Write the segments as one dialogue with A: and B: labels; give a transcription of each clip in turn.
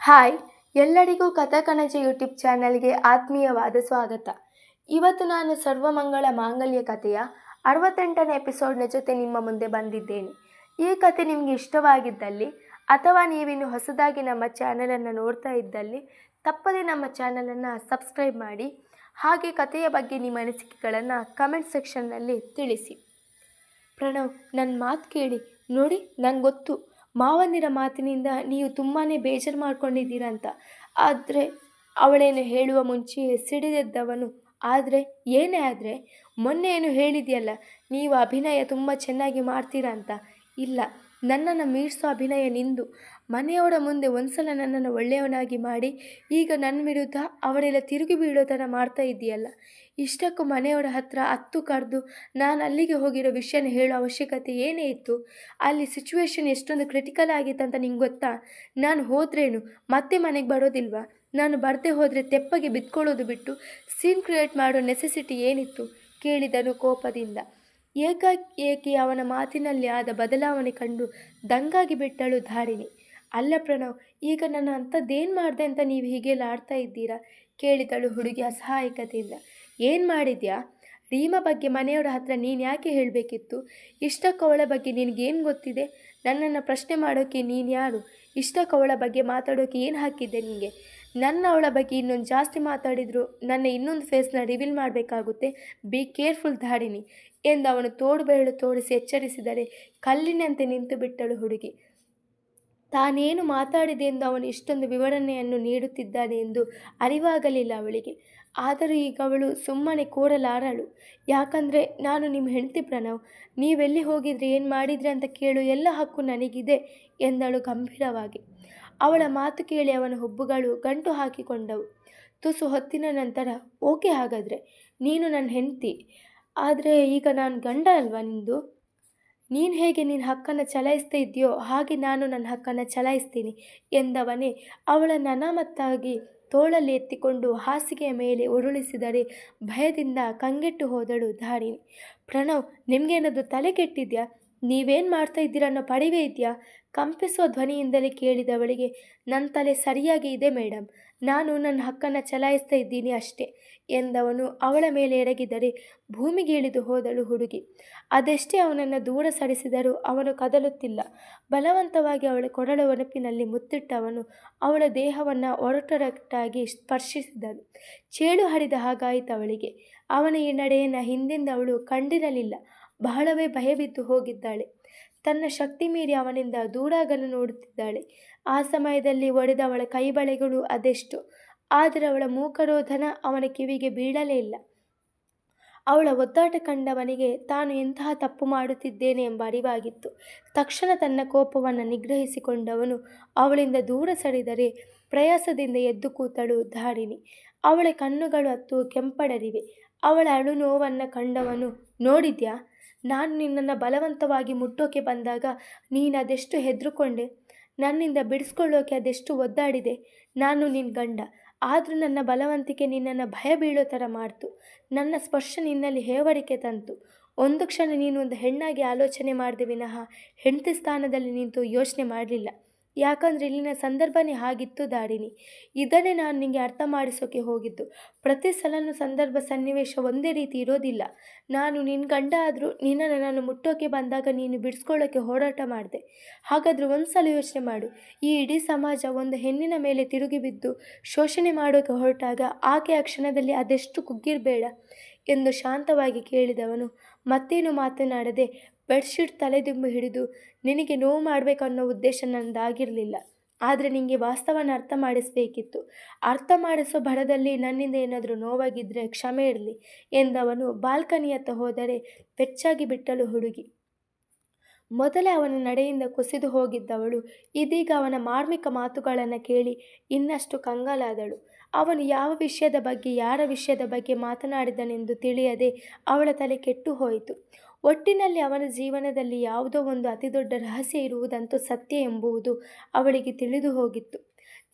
A: Hi, ಎಲ್ಲರಿಗೂ ಕಥಕನಜ YouTube ಚಾನಲ್ಗೆ ಆತ್ಮೀಯವಾದ ಸ್ವಾಗತ. ಇವತ್ತು ನಾನು ಸರ್ವಮಂಗಳ ಮಾಂಗಲ್ಯ ಕಥೆಯ ಅರವತ್ತೆಂಟನೇ ಎಪಿಸೋಡ್ನ ಜೊತೆ ನಿಮ್ಮ ಮುಂದೆ ಬಂದಿದ್ದೇನೆ. ಈ ಕತೆ ನಿಮಗೆ ಇಷ್ಟವಾಗಿದ್ದಲ್ಲಿ ಅಥವಾ ನೀವಿನ್ನು ಹೊಸದಾಗಿ ನಮ್ಮ ಚಾನಲನ್ನು ನೋಡ್ತಾ ಇದ್ದಲ್ಲಿ, ತಪ್ಪದೇ ನಮ್ಮ ಚಾನಲನ್ನು ಸಬ್ಸ್ಕ್ರೈಬ್ ಮಾಡಿ, ಹಾಗೆ ಕಥೆಯ ಬಗ್ಗೆ ನಿಮ್ಮ ಅನಿಸಿಕೆಗಳನ್ನು ಕಮೆಂಟ್ ಸೆಕ್ಷನ್ನಲ್ಲಿ ತಿಳಿಸಿ. ಪ್ರಣವ್ ನನ್ನ ಮಾತು ಕೇಳಿ, ನೋಡಿ ನಂಗೆ ಗೊತ್ತು ಮಾವಂದಿರ ಮಾತಿನಿಂದ ನೀವು ತುಂಬಾ ಬೇಜಾರು ಮಾಡ್ಕೊಂಡಿದ್ದೀರ ಅಂತ ಆದರೆ ಅವಳೇನು ಹೇಳುವ ಮುಂಚೆಯೇ ಸಿಡಿದೆದ್ದವನು. ಆದರೆ ಏನೇ ಆದರೆ ಮೊನ್ನೆ ಏನು ಹೇಳಿದೆಯಲ್ಲ, ನೀವು ಅಭಿನಯ ತುಂಬ ಚೆನ್ನಾಗಿ ಮಾಡ್ತೀರಾ ಅಂತ ಇಲ್ಲ ನನ್ನನ್ನು ಮೀರಿಸೋ ಅಭಿನಯ ನಿಂದು. ಮನೆಯವರ ಮುಂದೆ ಒಂದ್ಸಲ ನನ್ನನ್ನು ಒಳ್ಳೆಯವನಾಗಿ ಮಾಡಿ, ಈಗ ನನ್ನ ವಿರುದ್ಧ ಅವರೆಲ್ಲ ತಿರುಗಿ ಬೀಳೋ ಥರ ಮಾಡ್ತಾ ಇದೆಯಲ್ಲ ಇಷ್ಟಕ್ಕೂ ಮನೆಯವರ ಹತ್ರ ಹತ್ತು ಕರೆದು ನಾನು ಅಲ್ಲಿಗೆ ಹೋಗಿರೋ ವಿಷಯನ ಹೇಳೋ ಅವಶ್ಯಕತೆ ಏನೇ ಇತ್ತು? ಅಲ್ಲಿ ಸಿಚುವೇಶನ್ ಎಷ್ಟೊಂದು ಕ್ರಿಟಿಕಲ್ ಆಗಿತ್ತು ಅಂತ ನಿಂಗೆ ಗೊತ್ತಾ? ನಾನು ಹೋದ್ರೇನು? ಮತ್ತೆ ಮನೆಗೆ ಬರೋದಿಲ್ವಾ? ನಾನು ಬರದೆ ಹೋದರೆ ತೆಪ್ಪಗೆ ಬಿತ್ಕೊಳ್ಳೋದು ಬಿಟ್ಟು ಸೀನ್ ಕ್ರಿಯೇಟ್ ಮಾಡೋ ನೆಸೆಸಿಟಿ ಏನಿತ್ತು? ಕೇಳಿದನು ಕೋಪದಿಂದ. ಏಕಾಏಕಿ ಅವನ ಮಾತಿನಲ್ಲಿ ಆದ ಬದಲಾವಣೆ ಕಂಡು ದಂಗಾಗಿ ಬಿಟ್ಟಳು ಧಾರಿಣಿ. ಅಲ್ಲ ಪ್ರಣವ್, ಈಗ ನನ್ನ ಅಂಥದ್ದೇನು ಮಾಡಿದೆ ಅಂತ ನೀವು ಹೀಗೆಲ್ಲ ಆಡ್ತಾ ಇದ್ದೀರಾ? ಕೇಳಿದಳು ಹುಡುಗಿ ಅಸಹಾಯಕತೆಯಿಂದ. ಏನು ಮಾಡಿದ್ಯಾ? ರೀಮಾ ಬಗ್ಗೆ ಮನೆಯವರ ಹತ್ರ ನೀನು ಯಾಕೆ ಹೇಳಬೇಕಿತ್ತು? ಇಷ್ಟ ಅವಳ ಬಗ್ಗೆ ನಿನಗೇನು ಗೊತ್ತಿದೆ? ನನ್ನನ್ನು ಪ್ರಶ್ನೆ ಮಾಡೋಕ್ಕೆ ನೀನು ಯಾರು? ಕವಳ ಬಗ್ಗೆ ಮಾತಾಡೋಕ್ಕೆ ಏನು ಹಾಕಿದ್ದೆ ನಿನಗೆ ನನ್ನ ಅವಳ ಬಗ್ಗೆ ಇನ್ನೊಂದು ಜಾಸ್ತಿ ಮಾತಾಡಿದರೂ, ನನ್ನ ಇನ್ನೊಂದು ಫೇಸ್ನ ರಿವೀಲ್ ಮಾಡಬೇಕಾಗುತ್ತೆ. ಬಿ ಕೇರ್ಫುಲ್ ಧಾಡಿನಿ ಎಂದು ಅವನು ತೋಡು ಬೆರಳು ತೋರಿಸಿ ಎಚ್ಚರಿಸಿದರೆ ಕಲ್ಲಿನಂತೆ ನಿಂತು ಬಿಟ್ಟಳು ಹುಡುಗಿ. ತಾನೇನು ಮಾತಾಡಿದೆ ಎಂದು ಅವನು ಇಷ್ಟೊಂದು ವಿವರಣೆಯನ್ನು ನೀಡುತ್ತಿದ್ದಾನೆ ಎಂದು ಅರಿವಾಗಲಿಲ್ಲ ಅವಳಿಗೆ. ಆದರೂ ಈಗ ಅವಳು ಸುಮ್ಮನೆ ಕೂರಲಾರಳು ಯಾಕಂದರೆ ನಾನು ನಿಮ್ಮ ಹೆಂಡತಿ ಪ್ರಣವ್. ನೀವೆಲ್ಲಿ ಹೋಗಿದ್ರಿ ಏನು ಮಾಡಿದ್ರಿ ಅಂತ ಕೇಳು, ಎಲ್ಲ ಹಕ್ಕು ನನಗಿದೆ ಎಂದಳು ಗಂಭೀರವಾಗಿ. ಅವಳ ಮಾತು ಕೇಳಿ ಅವನ ಹುಬ್ಬುಗಳು ಗಂಟು ಹಾಕಿಕೊಂಡವು. ತುಸು ಹೊತ್ತಿನ ನಂತರ, ಓಕೆ ಹಾಗಾದರೆ, ನೀನು ನನ್ನ ಹೆಂಡತಿ. ಆದರೆ ಈಗ ನಾನು ಗಂಡ ಅಲ್ವಾ ನಿಂದು? ನೀನು ಹೇಗೆ ನಿನ್ನ ಹಕ್ಕನ್ನು ಚಲಾಯಿಸ್ತಾ ಇದೆಯೋ ಹಾಗೆ ನಾನು ನನ್ನ ಹಕ್ಕನ್ನು ಚಲಾಯಿಸ್ತೀನಿ ಎಂದವನೇ ಅವಳ ನನಾಮತ್ತಾಗಿ ತೋಳಲ್ಲಿ ಎತ್ತಿಕೊಂಡು ಹಾಸಿಗೆಯ ಮೇಲೆ ಉರುಳಿಸಿದರೆ ಭಯದಿಂದ ಕಂಗೆಟ್ಟು ಹೋದಳು ಧಾರಿಣಿ. ಪ್ರಣವ್ ನಿಮಗೇನಾದರೂ ತಲೆ ಕೆಟ್ಟಿದ್ಯಾ? ನೀವೇನು ಮಾಡ್ತಾ ಇದ್ದೀರನ್ನೋ ಪಡಿವೆ ಇದೆಯಾ? ಕಂಪಿಸುವ ಧ್ವನಿಯಿಂದಲೇ ಕೇಳಿದವಳಿಗೆ ನನ್ನ ತಲೆ ಸರಿಯಾಗಿ ಇದೆ ಮೇಡಮ್ ನಾನು ನನ್ನ ಹಕ್ಕನ್ನು ಚಲಾಯಿಸ್ತಾ ಇದ್ದೀನಿ ಅಷ್ಟೇ ಎಂದವನು ಅವಳ ಮೇಲೆ ಎರಗಿದರೆ ಭೂಮಿಗೆ ಇಳಿದು ಹೋದಳು ಹುಡುಗಿ. ಅದೆಷ್ಟೇ ಅವನನ್ನು ದೂರ ಸರಿಸಿದರೂ ಅವನು ಕದಲುತ್ತಿಲ್ಲ. ಬಲವಂತವಾಗಿ ಅವಳ ಕೊರಳ ಒನಪಿನಲ್ಲಿ ಮುತ್ತಿಟ್ಟವನು ಅವಳ ದೇಹವನ್ನು ಒರಟೊರಟಾಗಿ ಸ್ಪರ್ಶಿಸಿದನು. ಚೇಳು ಹರಿದ ಹಾಗಾಯಿತು ಅವಳಿಗೆ. ಅವನ ಈ ನಡೆಯನ್ನು ಹಿಂದಿಂದ ಅವಳು ಕಂಡಿರಲಿಲ್ಲ. ಬಹಳವೇ ಭಯಬಿದ್ದು ಹೋಗಿದ್ದಾಳೆ. ತನ್ನ ಶಕ್ತಿ ಮೀರಿ ಅವನಿಂದ ದೂರಾಗಲು ನೋಡುತ್ತಿದ್ದಾಳೆ. ಆ ಸಮಯದಲ್ಲಿ ಒಡೆದ ಅವಳ ಕೈಬಳೆಗಳು ಅದೆಷ್ಟು? ಆದರೆ ಅವಳ ಮೂಕರೋಧನ ಅವನ ಕಿವಿಗೆ ಬೀಳಲೇ ಇಲ್ಲ. ಅವಳ ಒದ್ದಾಟ ಕಂಡವನಿಗೆ ತಾನು ಎಂತಹ ತಪ್ಪು ಮಾಡುತ್ತಿದ್ದೇನೆ ಎಂಬ ಅರಿವಾಗಿತ್ತು. ತಕ್ಷಣ ತನ್ನ ಕೋಪವನ್ನು ನಿಗ್ರಹಿಸಿಕೊಂಡವನು ಅವಳಿಂದ ದೂರ ಸರಿದರೆ ಪ್ರಯಾಸದಿಂದ ಎದ್ದು ಕೂತಳು ಧಾರಿಣಿ. ಅವಳ ಕಣ್ಣುಗಳು ಹತ್ತು ಕೆಂಪಡರಿವೆ. ಅವಳ ಅಳು ನೋವನ್ನು ಕಂಡವನು, ನೋಡಿದ್ಯಾ? ನಾನು ನಿನ್ನನ್ನು ಬಲವಂತವಾಗಿ ಮುಟ್ಟೋಕೆ ಬಂದಾಗ ನೀನು ಅದೆಷ್ಟು ಹೆದರುಕೊಂಡೆ? ನನ್ನಿಂದ ಬಿಡಿಸ್ಕೊಳ್ಳೋಕೆ ಅದೆಷ್ಟು ಒದ್ದಾಡಿದೆ? ನಾನು ನಿನ್ನ ಗಂಡ. ಆದರೂ ನನ್ನ ಬಲವಂತಿಕೆ ನಿನ್ನನ್ನು ಭಯ ಬೀಳೋ ಥರ ಮಾಡ್ತು. ನನ್ನ ಸ್ಪರ್ಶ ನಿನ್ನಲ್ಲಿ ಹೇವರಿಕೆ ತಂತು. ಒಂದು ಕ್ಷಣ ನೀನು ಒಂದು ಹೆಣ್ಣಾಗಿ ಆಲೋಚನೆ ಮಾಡಿದೆ ವಿನಃ ಹೆಂಡತಿ ಸ್ಥಾನದಲ್ಲಿ ನಿಂತು ಯೋಚನೆ ಮಾಡಲಿಲ್ಲ. ಯಾಕಂದರೆ ಇಲ್ಲಿನ ಸಂದರ್ಭನೇ ಹಾಗಿತ್ತು ದಾಡಿನಿ. ಇದನ್ನೇ ನಾನು ನಿಮಗೆ ಅರ್ಥ ಮಾಡಿಸೋಕೆ ಹೋಗಿದ್ದು. ಪ್ರತಿ ಸಲನೂ ಸಂದರ್ಭ ಸನ್ನಿವೇಶ ಒಂದೇ ರೀತಿ ಇರೋದಿಲ್ಲ. ನಾನು ನಿನ್ನ ಗಂಡ ಆದರೂ ನಿನ್ನನ್ನು ನಾನು ಮುಟ್ಟೋಕೆ ಬಂದಾಗ ನೀನು ಬಿಡಿಸ್ಕೊಳ್ಳೋಕೆ ಹೋರಾಟ ಮಾಡಿದೆ. ಹಾಗಾದರೆ ಒಂದು ಸಲ ಯೋಚನೆ ಮಾಡು. ಈ ಇಡೀ ಸಮಾಜ ಒಂದು ಹೆಣ್ಣಿನ ಮೇಲೆ ತಿರುಗಿ ಬಿದ್ದು ಶೋಷಣೆ ಮಾಡೋಕೆ ಹೊರಟಾಗ ಆಕೆ ಆ ಕ್ಷಣದಲ್ಲಿ ಅದೆಷ್ಟು ಕುಗ್ಗಿರಬೇಡ ಎಂದು ಶಾಂತವಾಗಿ ಕೇಳಿದವನು. ಮತ್ತೇನು ಮಾತನಾಡದೆ ಬೆಡ್ಶೀಟ್ ತಲೆದುಂಬಿ ಹಿಡಿದು ನಿನಗೆ ನೋವು ಮಾಡಬೇಕನ್ನೋ ಉದ್ದೇಶ ನನ್ನದಾಗಿರಲಿಲ್ಲ ಆದರೆ ನಿಮಗೆ ವಾಸ್ತವನ ಅರ್ಥ ಮಾಡಿಸಬೇಕಿತ್ತು. ಅರ್ಥ ಮಾಡಿಸೋ ಭರದಲ್ಲಿ ನನ್ನಿಂದ ಏನಾದರೂ ನೋವಾಗಿದ್ದರೆ ಕ್ಷಮೆ ಇರಲಿ ಎಂದವನು ಬಾಲ್ಕನಿಯತ್ತ ಹೋದರೆ ಬೆಚ್ಚಾಗಿ ಬಿಟ್ಟಳು ಹುಡುಗಿ. ಮೊದಲೇ ಅವನ ನಡೆಯಿಂದ ಕುಸಿದು ಹೋಗಿದ್ದವಳು, ಇದೀಗ ಅವನ ಮಾರ್ಮಿಕ ಮಾತುಗಳನ್ನು ಕೇಳಿ ಇನ್ನಷ್ಟು ಕಂಗಾಲಾದಳು. ಅವನು ಯಾವ ವಿಷಯದ ಬಗ್ಗೆ, ಯಾರ ವಿಷಯದ ಬಗ್ಗೆ ಮಾತನಾಡಿದನೆಂದು ತಿಳಿಯದೆ ಅವಳ ತಲೆ ಕೆಟ್ಟು ಹೋಯಿತು. ಒಟ್ಟಿನಲ್ಲಿ ಅವನ ಜೀವನದಲ್ಲಿ ಯಾವುದೋ ಒಂದು ಅತಿದೊಡ್ಡ ರಹಸ್ಯ ಇರುವುದಂತೂ ಸತ್ಯ ಎಂಬುವುದು ಅವಳಿಗೆ ತಿಳಿದು ಹೋಗಿತ್ತು.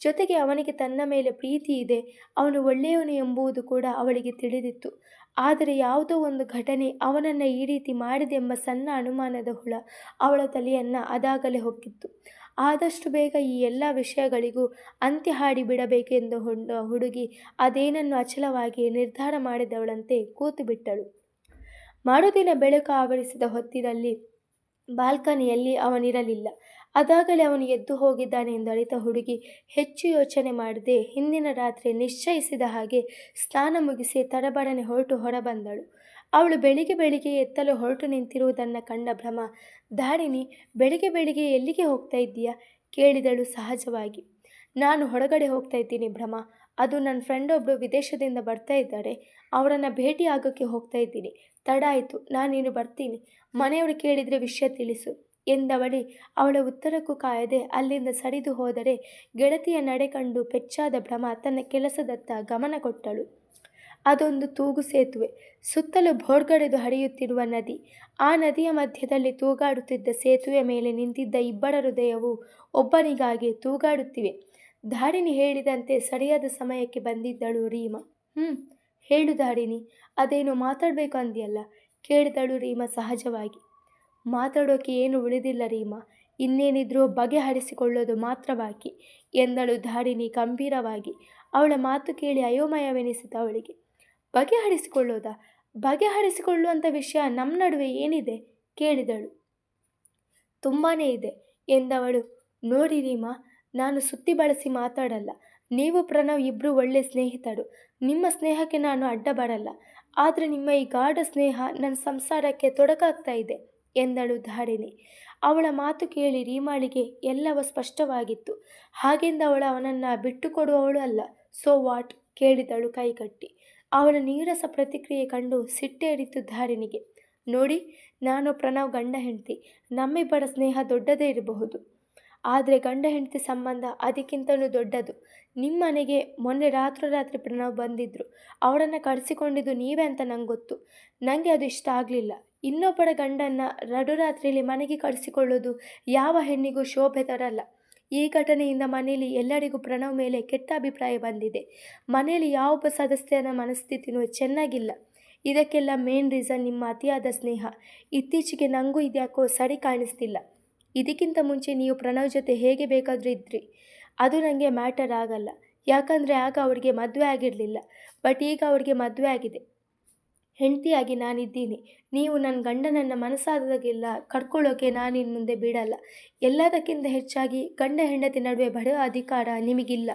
A: ಜೊತೆಗೆ ಅವನಿಗೆ ತನ್ನ ಮೇಲೆ ಪ್ರೀತಿ ಇದೆ, ಅವನು ಒಳ್ಳೆಯವನು ಎಂಬುದು ಕೂಡ ಅವಳಿಗೆ ತಿಳಿದಿತ್ತು. ಆದರೆ ಯಾವುದೋ ಒಂದು ಘಟನೆ ಅವನನ್ನು ಈ ರೀತಿ ಮಾಡಿದೆಂಬ ಸಣ್ಣ ಅನುಮಾನದ ಹುಳ ಅವಳ ತಲೆಯನ್ನು ಅದಾಗಲೇ ಹೊಕ್ಕಿತ್ತು. ಆದಷ್ಟು ಬೇಗ ಈ ಎಲ್ಲ ವಿಷಯಗಳಿಗೂ ಅಂತ್ಯ ಹಾಡಿ ಬಿಡಬೇಕೆಂದು ಹೊಂಡ ಹುಡುಗಿ ಅದೇನನ್ನು ಅಚಲವಾಗಿ ನಿರ್ಧಾರ ಮಾಡಿದವಳಂತೆ ಕೂತು ಬಿಟ್ಟಳು. ಮರುದಿನ ಬೆಳಕು ಆವರಿಸಿದ ಹೊತ್ತಿನಲ್ಲಿ ಬಾಲ್ಕನಿಯಲ್ಲಿ ಅವನಿರಲಿಲ್ಲ. ಅದಾಗಲೇ ಅವನು ಎದ್ದು ಹೋಗಿದ್ದಾನೆ ಎಂದು ಅರಿತ ಹುಡುಗಿ ಹೆಚ್ಚು ಯೋಚನೆ ಮಾಡದೆ ಹಿಂದಿನ ರಾತ್ರಿ ನಿಶ್ಚಯಿಸಿದ ಹಾಗೆ ಸ್ನಾನ ಮುಗಿಸಿ ತಡಬಡನೆ ಹೊರಟು ಹೊರಬಂದಳು. ಅವಳು ಬೆಳಿಗ್ಗೆ ಬೆಳಿಗ್ಗೆ ಎತ್ತಲು ಹೊರಟು ನಿಂತಿರುವುದನ್ನು ಕಂಡ ಭ್ರಮ, ದಾರಿಣಿ, ಬೆಳಿಗ್ಗೆ ಬೆಳಿಗ್ಗೆ ಎಲ್ಲಿಗೆ ಹೋಗ್ತಾ ಇದ್ದೀಯಾ? ಕೇಳಿದಳು ಸಹಜವಾಗಿ. ನಾನು ಹೊರಗಡೆ ಹೋಗ್ತಾ ಇದ್ದೀನಿ ಭ್ರಮ ಅದು ನನ್ನ ಫ್ರೆಂಡ್ ಒಬ್ಬರು ವಿದೇಶದಿಂದ ಬರ್ತಾ ಇದ್ದಾರೆ. ಅವರನ್ನು ಭೇಟಿ ಆಗೋಕ್ಕೆ ಹೋಗ್ತಾ ಇದ್ದೀನಿ. ತಡ ಆಯಿತು ನಾನೇನು ಬರ್ತೀನಿ. ಮನೆಯವರು ಕೇಳಿದರೆ ವಿಷಯ ತಿಳಿಸು, ಎಂದವಳಿ ಅವಳ ಉತ್ತರಕ್ಕೂ ಕಾಯದೆ ಅಲ್ಲಿಂದ ಸರಿದು ಹೋದರೆ ಗೆಳತಿಯ ನಡೆ ಕಂಡು ಪೆಚ್ಚಾದ ಭ್ರಮ ತನ್ನ ಕೆಲಸದತ್ತ ಗಮನ ಕೊಟ್ಟಳು. ಅದೊಂದು ತೂಗು ಸೇತುವೆ. ಸುತ್ತಲೂ ಭೋರ್ಗಡೆದು ಹರಿಯುತ್ತಿರುವ ನದಿ, ಆ ನದಿಯ ಮಧ್ಯದಲ್ಲಿ ತೂಗಾಡುತ್ತಿದ್ದ ಸೇತುವೆ ಮೇಲೆ ನಿಂತಿದ್ದ ಇಬ್ಬರ ಹೃದಯವು ಒಬ್ಬನಿಗಾಗಿ ತೂಗಾಡುತ್ತಿವೆ. ದಾರಿಣಿ ಹೇಳಿದಂತೆ ಸರಿಯಾದ ಸಮಯಕ್ಕೆ ಬಂದಿದ್ದಳು ರೀಮಾ. ಹ್ಞೂ ಹೇಳು ದಾರಿಣಿ ಅದೇನು ಮಾತಾಡಬೇಕು ಅಂದಿಯಲ್ಲ? ಕೇಳಿದಳು ರೀಮಾ ಸಹಜವಾಗಿ. ಮಾತಾಡೋಕೆ ಏನು ಉಳಿದಿಲ್ಲ ರೀಮಾ ಇನ್ನೇನಿದ್ರೂ ಬಗೆಹರಿಸಿಕೊಳ್ಳೋದು ಮಾತ್ರ ಬಾಕಿ ಎಂದಳು ಧಾರಿಣಿ ಗಂಭೀರವಾಗಿ. ಅವಳ ಮಾತು ಕೇಳಿ ಅಯೋಮಯವೆನಿಸಿತು ಅವಳಿಗೆ. ಬಗೆಹರಿಸಿಕೊಳ್ಳೋದಾ? ಬಗೆಹರಿಸಿಕೊಳ್ಳುವಂಥ ವಿಷಯ ನಮ್ಮ ನಡುವೆ ಏನಿದೆ? ಕೇಳಿದಳು. ತುಂಬಾ ಇದೆ ಎಂದವಳು. ನೋಡಿ ರೀಮಾ ನಾನು ಸುತ್ತಿ ಬಳಸಿ ಮಾತಾಡಲ್ಲ. ನೀವು ಪ್ರಣವ್ ಇಬ್ಬರು ಒಳ್ಳೆ ಸ್ನೇಹಿತರು. ನಿಮ್ಮ ಸ್ನೇಹಕ್ಕೆ ನಾನು ಅಡ್ಡ ಬರಲ್ಲ. ಆದರೆ ನಿಮ್ಮ ಈ ಗಾಢ ಸ್ನೇಹ ನನ್ನ ಸಂಸಾರಕ್ಕೆ ತೊಡಕಾಗ್ತಾ ಇದೆ ಎಂದಳು ಧಾರಿಣಿ. ಅವಳ ಮಾತು ಕೇಳಿ ರೀಮಾಳಿಗೆ ಎಲ್ಲವ ಸ್ಪಷ್ಟವಾಗಿತ್ತು. ಹಾಗೆಂದು ಅವಳು ಅವನನ್ನು ಬಿಟ್ಟುಕೊಡುವವಳು ಅಲ್ಲ. ಸೋ ವಾಟ್ ಕೇಳಿದಳು ಕೈಕಟ್ಟಿ. ಅವಳ ನೀರಸ ಪ್ರತಿಕ್ರಿಯೆ ಕಂಡು ಸಿಟ್ಟೇರಿತು ಧಾರಿಣಿಗೆ. ನೋಡಿ, ನಾನು ಪ್ರಣವ್ ಗಂಡ ಹೆಂಡತಿ. ನಮ್ಮಿಬ್ಬರ ಸ್ನೇಹ ದೊಡ್ಡದೇ ಇರಬಹುದು. ಆದರೆ ಗಂಡ ಹೆಂಡತಿ ಸಂಬಂಧ ಅದಕ್ಕಿಂತಲೂ ದೊಡ್ಡದು. ನಿಮ್ಮ ಮನೆಗೆ ಮೊನ್ನೆ ರಾತ್ರೋರಾತ್ರಿ ಪ್ರಣವ್ ಬಂದಿದ್ದರು ಅವರನ್ನು ಕರೆಸಿಕೊಂಡಿದ್ದು ನೀವೇ ಅಂತ ನಂಗೆ ಗೊತ್ತು. ನನಗೆ ಅದು ಇಷ್ಟ ಆಗಲಿಲ್ಲ. ಇನ್ನೊಬ್ಬರ ಗಂಡನ್ನು ನಡುರಾತ್ರಿಯಲ್ಲಿ ಮನೆಗೆ ಕರೆಸಿಕೊಳ್ಳೋದು ಯಾವ ಹೆಣ್ಣಿಗೂ ಶೋಭೆ ತರಲ್ಲ. ಈ ಘಟನೆಯಿಂದ ಮನೆಯಲ್ಲಿ ಎಲ್ಲರಿಗೂ ಪ್ರಣವ್ ಮೇಲೆ ಕೆಟ್ಟ ಅಭಿಪ್ರಾಯ ಬಂದಿದೆ. ಮನೆಯಲ್ಲಿ ಯಾವೊಬ್ಬ ಸದಸ್ಯನ ಮನಸ್ಥಿತಿನೂ ಚೆನ್ನಾಗಿಲ್ಲ. ಇದಕ್ಕೆಲ್ಲ ಮೇನ್ ರೀಸನ್ ನಿಮ್ಮ ಅತಿಯಾದ ಸ್ನೇಹ. ಇತ್ತೀಚೆಗೆ ನನಗೂ ಇದ್ಯಾಕೋ ಸರಿ ಕಾಣಿಸ್ತಿಲ್ಲ. ಇದಕ್ಕಿಂತ ಮುಂಚೆ ನೀವು ಪ್ರಣವ್ ಜೊತೆ ಹೇಗೆ ಬೇಕಾದರೂ ಇದ್ರಿ. ಅದು ನನಗೆ ಮ್ಯಾಟರ್ ಆಗಲ್ಲ. ಯಾಕಂದರೆ ಆಗ ಅವ್ರಿಗೆ ಮದುವೆ ಆಗಿರಲಿಲ್ಲ. ಬಟ್ ಈಗ ಅವ್ರಿಗೆ ಮದುವೆ ಆಗಿದೆ. ಹೆಂಡತಿಯಾಗಿ ನಾನಿದ್ದೀನಿ. ನೀವು ನನ್ನ ಗಂಡನನ್ನು ಮನಸ್ಸಾದಾಗೆಲ್ಲ ಕಡ್ಕೊಳ್ಳೋಕೆ ನಾನಿನ್ನು ಮುಂದೆ ಬಿಡಲ್ಲ. ಎಲ್ಲದಕ್ಕಿಂತ ಹೆಚ್ಚಾಗಿ ಗಂಡ ಹೆಂಡತಿ ನಡುವೆ ಬಡೋ ಅಧಿಕಾರ ನಿಮಗಿಲ್ಲ.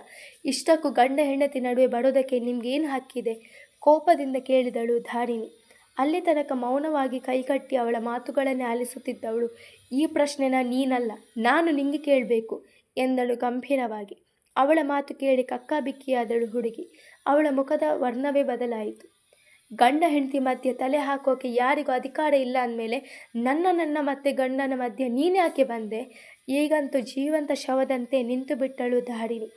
A: ಇಷ್ಟಕ್ಕೂ ಗಂಡ ಹೆಂಡತಿ ನಡುವೆ ಬಡೋದಕ್ಕೆ ನಿಮಗೇನು ಹಕ್ಕಿದೆ? ಕೋಪದಿಂದ ಕೇಳಿದಳು ಧಾರಿಣಿ. ಅಲ್ಲಿ ತನಕ ಮೌನವಾಗಿ ಕೈಕಟ್ಟಿ ಅವಳ ಮಾತುಗಳನ್ನೇ ಆಲಿಸುತ್ತಿದ್ದವಳು, ಈ ಪ್ರಶ್ನೆನ ನೀನಲ್ಲ, ನಾನು ನಿಂಗೆ ಕೇಳಬೇಕು, ಎಂದಳು ಗಂಭೀರವಾಗಿ. ಅವಳ ಮಾತು ಕೇಳಿ ಕಕ್ಕಾಬಿಕ್ಕಿಯಾದಳು ಹುಡುಗಿ. ಅವಳ ಮುಖದ ವರ್ಣವೇ ಬದಲಾಯಿತು. ಗಂಡ ಹೆಂಡತಿ ಮಧ್ಯೆ ತಲೆ ಹಾಕೋಕೆ ಯಾರಿಗೂ ಅಧಿಕಾರ ಇಲ್ಲ ಅಂದಮೇಲೆ, ನನ್ನ ನನ್ನ ಮತ್ತೆ ಗಂಡನ ಮಧ್ಯೆ ನೀನ್ಯಾಕೆ ಬಂದೆ? ಈಗಂತೂ ಜೀವಂತ ಶವದಂತೆ ನಿಂತು ಬಿಟ್ಟಳು ಧಾರಿಣಿ.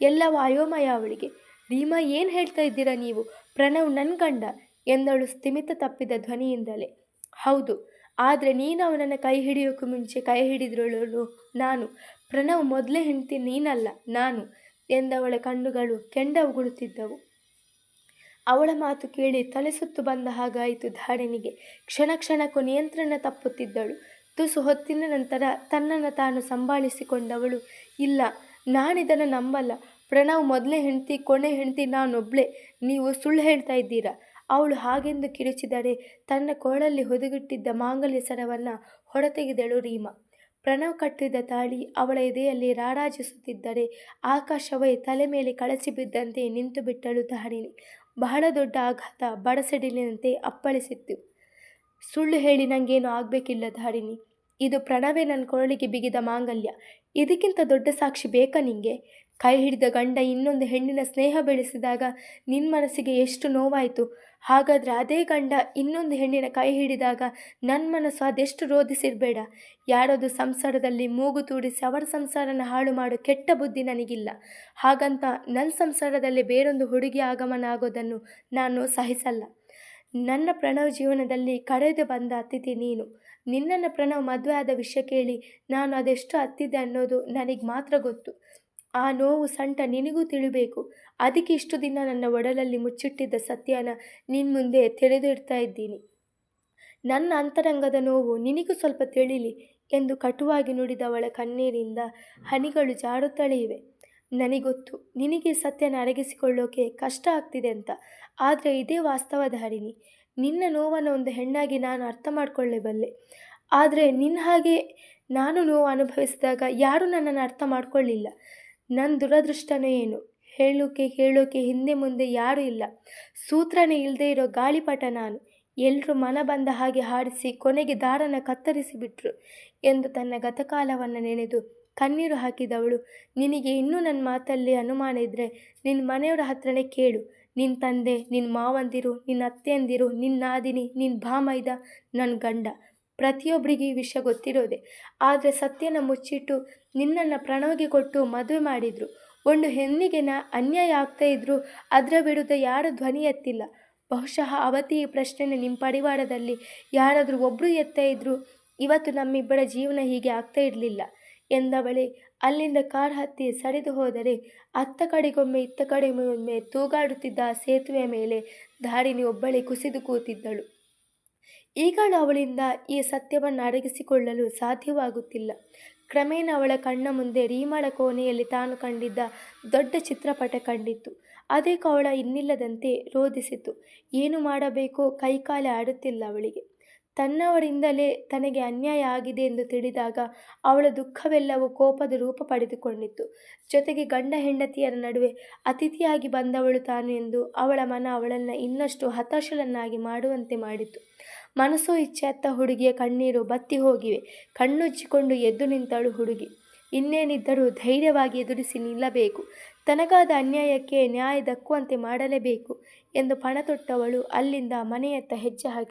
A: ಎಲ್ಲವೂ ಅಯೋಮಯ ಅವಳಿಗೆ. ರೀಮಾ ಏನು ಹೇಳ್ತಾ ಇದ್ದೀರಾ ನೀವು? ಪ್ರಣವ್ ನನ್ನ ಗಂಡ. ಎಂದಳು ಸ್ಥಿಮಿತ ತಪ್ಪಿದ ಧ್ವನಿಯಿಂದಲೇ. ಹೌದು, ಆದರೆ ನೀನು ಅವನನ್ನು ಕೈ ಹಿಡಿಯೋಕ್ಕೂ ಮುಂಚೆ ಕೈ ಹಿಡಿದ್ರಳು ನಾನು. ಪ್ರಣವ್ ಮೊದಲೇ ಹೆಂಡತಿ ನೀನಲ್ಲ, ನಾನು ಎಂದವಳ ಕಣ್ಣುಗಳು ಕೆಂಡವುಗುಳುತ್ತಿದ್ದವು. ಅವಳ ಮಾತು ಕೇಳಿ ತಲೆ ಸುತ್ತು ಬಂದ ಹಾಗಾಯಿತು ಧಾರಣಿಗೆ ಕ್ಷಣ ಕ್ಷಣಕ್ಕೂ ನಿಯಂತ್ರಣ ತಪ್ಪುತ್ತಿದ್ದಳು. ತುಸು ಹೊತ್ತಿನ ನಂತರ ತನ್ನನ್ನು ತಾನು ಸಂಭಾಳಿಸಿಕೊಂಡವಳು, ಇಲ್ಲ, ನಾನಿದನ್ನು ನಂಬಲ್ಲ. ಪ್ರಣವ್ ಮೊದಲೇ ಹೆಂಡತಿ, ಕೊನೆ ಹೆಂಡತಿ ನಾನೊಬ್ಳೆ. ನೀವು ಸುಳ್ಳು ಹೇಳ್ತಾ ಇದ್ದೀರಾ? ಅವಳು ಹಾಗೆಂದು ಕಿರುಚಿದರೆ ತನ್ನ ಕೊರಳಲ್ಲಿ ಹೊದಗಿಟ್ಟಿದ್ದ ಮಾಂಗಲ್ಯ ಸರವನ್ನು ಹೊರತೆಗೆದಳು ರೀಮಾ. ಪ್ರಣವ್ ಕಟ್ಟಿದ ತಾಳಿ ಅವಳ ಎದೆಯಲ್ಲಿ ರಾರಾಜಿಸುತ್ತಿದ್ದರೆ ಆಕಾಶವೇ ತಲೆ ಮೇಲೆ ಕಳಚಿ ಬಿದ್ದಂತೆ ನಿಂತು ಬಿಟ್ಟಳು ತಹರಿಣಿ ಬಹಳ ದೊಡ್ಡ ಆಘಾತ ಬಡಸಡಿಲಿನಂತೆ ಅಪ್ಪಳಿಸಿತ್ತು. ಸುಳ್ಳು ಹೇಳಿ ನನಗೇನು ಆಗಬೇಕಿಲ್ಲ ತಹರಿಣಿ ಇದು ಪ್ರಣವೇ ನನ್ನ ಕೊರಳಿಗೆ ಬಿಗಿದ ಮಾಂಗಲ್ಯ. ಇದಕ್ಕಿಂತ ದೊಡ್ಡ ಸಾಕ್ಷಿ ಬೇಕಾ ನಿಂಗೆ? ಕೈ ಹಿಡಿದ ಗಂಡ ಇನ್ನೊಂದು ಹೆಣ್ಣಿನ ಸ್ನೇಹ ಬೆಳೆಸಿದಾಗ ನಿನ್ನ ಮನಸ್ಸಿಗೆ ಎಷ್ಟು ನೋವಾಯಿತು? ಹಾಗಾದರೆ ಅದೇ ಗಂಡ ಇನ್ನೊಂದು ಹೆಣ್ಣಿನ ಕೈ ಹಿಡಿದಾಗ ನನ್ನ ಮನಸ್ಸು ಅದೆಷ್ಟು ರೋಧಿಸಿರಬೇಡ? ಯಾರದು ಸಂಸಾರದಲ್ಲಿ ಮೂಗು ತೂಡಿಸಿ ಅವರ ಸಂಸಾರನ ಹಾಳು ಮಾಡೋ ಕೆಟ್ಟ ಬುದ್ಧಿ ನನಗಿಲ್ಲ. ಹಾಗಂತ ನನ್ನ ಸಂಸಾರದಲ್ಲಿ ಬೇರೊಂದು ಹುಡುಗಿ ಆಗಮನ ಆಗೋದನ್ನು ನಾನು ಸಹಿಸಲ್ಲ. ನನ್ನ ಪ್ರಣವ ಜೀವನದಲ್ಲಿ ಕರೆದು ಬಂದ ಅತಿಥಿ ನೀನು. ನಿನ್ನನ್ನು ಪ್ರಣವ್ ಮದುವೆ ಆದ ವಿಷಯ ಕೇಳಿ ನಾನು ಅದೆಷ್ಟು ಅತ್ತಿದ್ದೆ ಅನ್ನೋದು ನನಗೆ ಮಾತ್ರ ಗೊತ್ತು. ಆ ನೋವು ಸಂಟ ನಿನಗೂ ತಿಳಿಬೇಕು. ಅದಕ್ಕೆ ಇಷ್ಟು ದಿನ ನನ್ನ ಒಡಲಲ್ಲಿ ಮುಚ್ಚಿಟ್ಟಿದ್ದ ಸತ್ಯನ ನಿನ್ನ ಮುಂದೆ ತಿಳಿದಿಡ್ತಾ ಇದ್ದೀನಿ. ನನ್ನ ಅಂತರಂಗದ ನೋವು ನಿನಗೂ ಸ್ವಲ್ಪ ತಿಳಿಲಿ ಎಂದು ಕಟುವಾಗಿ ನುಡಿದವಳ ಕಣ್ಣೀರಿಂದ ಹನಿಗಳು ಜಾರುತ್ತಲೇ ಇವೆ. ನನಗೊತ್ತು, ನಿನಗೆ ಸತ್ಯನ ಅರಗಿಸಿಕೊಳ್ಳೋಕೆ ಕಷ್ಟ ಆಗ್ತಿದೆ ಅಂತ. ಆದರೆ ಇದೇ ವಾಸ್ತವದ ಹರಿಣಿ. ನಿನ್ನ ನೋವನ್ನು ಒಂದು ಹೆಣ್ಣಾಗಿ ನಾನು ಅರ್ಥ ಮಾಡಿಕೊಳ್ಳಬಲ್ಲೆ. ಆದರೆ ನಿನ್ನ ಹಾಗೆ ನಾನು ನೋವು ಅನುಭವಿಸಿದಾಗ ಯಾರೂ ನನ್ನನ್ನು ಅರ್ಥ ಮಾಡ್ಕೊಳ್ಳಿಲ್ಲ. ನನ್ನ ದುರದೃಷ್ಟನೂ ಏನು? ಹೇಳೋಕೆ ಹೇಳೋಕೆ ಹಿಂದೆ ಮುಂದೆ ಯಾರೂ ಇಲ್ಲ. ಸೂತ್ರನೇ ಇಲ್ಲದೆ ಇರೋ ಗಾಳಿಪಟ ನಾನು. ಎಲ್ಲರೂ ಮನ ಬಂದ ಹಾಗೆ ಹಾಡಿಸಿ ಕೊನೆಗೆ ದಾರನ ಕತ್ತರಿಸಿಬಿಟ್ರು ಎಂದು ತನ್ನ ಗತಕಾಲವನ್ನು ನೆನೆದು ಕಣ್ಣೀರು ಹಾಕಿದವಳು. ನಿನಗೆ ಇನ್ನೂ ನನ್ನ ಮಾತಲ್ಲಿ ಅನುಮಾನ ಇದ್ದರೆ ನಿನ್ನ ಮನೆಯವರ ಹತ್ರನೇ ಕೇಳು. ನಿನ್ನ ತಂದೆ ನಿನ್ನ ಮಾವಂದಿರು ನಿನ್ನ ಅತ್ತೆಯಂದಿರು ನಿನ್ನ ನಾದಿನಿ ನಿನ್ನ ಭಾಮೈದ ನನ್ನ ಗಂಡ. ಪ್ರತಿಯೊಬ್ಬರಿಗೆ ಈ ವಿಷಯ ಗೊತ್ತಿರೋದೆ. ಆದರೆ ಸತ್ಯನ ಮುಚ್ಚಿಟ್ಟು ನಿನ್ನನ್ನು ಪ್ರಣವ್ಗೆ ಕೊಟ್ಟು ಮದುವೆ ಮಾಡಿದರು. ಒಂದು ಹೆಣ್ಣಿಗೆ ಅನ್ಯಾಯ ಆಗ್ತಾ ಇದ್ರು ಅದರ ವಿರುದ್ಧ ಯಾರೂ ಧ್ವನಿ ಎತ್ತಿಲ್ಲ. ಬಹುಶಃ ಅವತಿ ಈ ಪ್ರಶ್ನೆನ ನಿಮ್ಮ ಪರಿವಾರದಲ್ಲಿ ಯಾರಾದರೂ ಒಬ್ಬರು ಎತ್ತಾ ಇದ್ರು ಇವತ್ತು ನಮ್ಮಿಬ್ಬರ ಜೀವನ ಹೀಗೆ ಆಗ್ತಾ ಇರಲಿಲ್ಲ ಎಂದವಳೆ ಅಲ್ಲಿಂದ ಕಾರ್ ಹತ್ತಿ ಸರಿದು ಹೋದರೆ ಅತ್ತ ಕಡೆಗೊಮ್ಮೆ ಇತ್ತ ಕಡೆಗೊಮ್ಮೆ ತೂಗಾಡುತ್ತಿದ್ದ ಸೇತುವೆ ಮೇಲೆ ಧಾರಿಣಿ ಒಬ್ಬಳೆ ಕುಸಿದು ಕೂತಿದ್ದಳು. ಈಗಲೂ ಅವಳಿಂದ ಈ ಸತ್ಯವನ್ನು ಅಡಗಿಸಿಕೊಳ್ಳಲು ಸಾಧ್ಯವಾಗುತ್ತಿಲ್ಲ. ಕ್ರಮೇಣ ಅವಳ ಕಣ್ಣ ಮುಂದೆ ರೀಮಾಳ ಕೋಣೆಯಲ್ಲಿ ತಾನು ಕಂಡಿದ್ದ ದೊಡ್ಡ ಚಿತ್ರಪಟ ಕಂಡಿತ್ತು. ಅದೇ ಕವಳ ಇನ್ನಿಲ್ಲದಂತೆ ರೋಧಿಸಿತು ಏನು ಮಾಡಬೇಕೋ? ಕೈಕಾಲೆ ಆಡುತ್ತಿಲ್ಲ ಅವಳಿಗೆ. ತನ್ನವರಿಂದಲೇ ತನಗೆ ಅನ್ಯಾಯ ಆಗಿದೆ ಎಂದು ತಿಳಿದಾಗ ಅವಳ ದುಃಖವೆಲ್ಲವೂ ಕೋಪದ ರೂಪ ಪಡೆದುಕೊಂಡಿತ್ತು. ಜೊತೆಗೆ ಗಂಡ ಹೆಂಡತಿಯರ ನಡುವೆ ಅತಿಥಿಯಾಗಿ ಬಂದವಳು ತಾನು ಎಂದು ಅವಳ ಮನ ಅವಳನ್ನು ಇನ್ನಷ್ಟು ಹತಾಶಳನ್ನಾಗಿ ಮಾಡುವಂತೆ ಮಾಡಿತು. ಮನಸ್ಸು ಇಚ್ಛೆ ಅತ್ತ ಹುಡುಗಿಯ ಕಣ್ಣೀರು ಬತ್ತಿ ಹೋಗಿವೆ. ಕಣ್ಣುಜ್ಜಿಕೊಂಡು ಎದ್ದು ನಿಂತಳು ಹುಡುಗಿ. ಇನ್ನೇನಿದ್ದರೂ ಧೈರ್ಯವಾಗಿ ಎದುರಿಸಿ ನಿಲ್ಲಬೇಕು. ತನಗಾದ ಅನ್ಯಾಯಕ್ಕೆ ನ್ಯಾಯ ದಕ್ಕುವಂತೆ ಮಾಡಲೇಬೇಕು ಎಂದು ಪಣ ತೊಟ್ಟವಳು ಅಲ್ಲಿಂದ ಮನೆಯತ್ತ ಹೆಜ್ಜೆ ಹಾಕಿ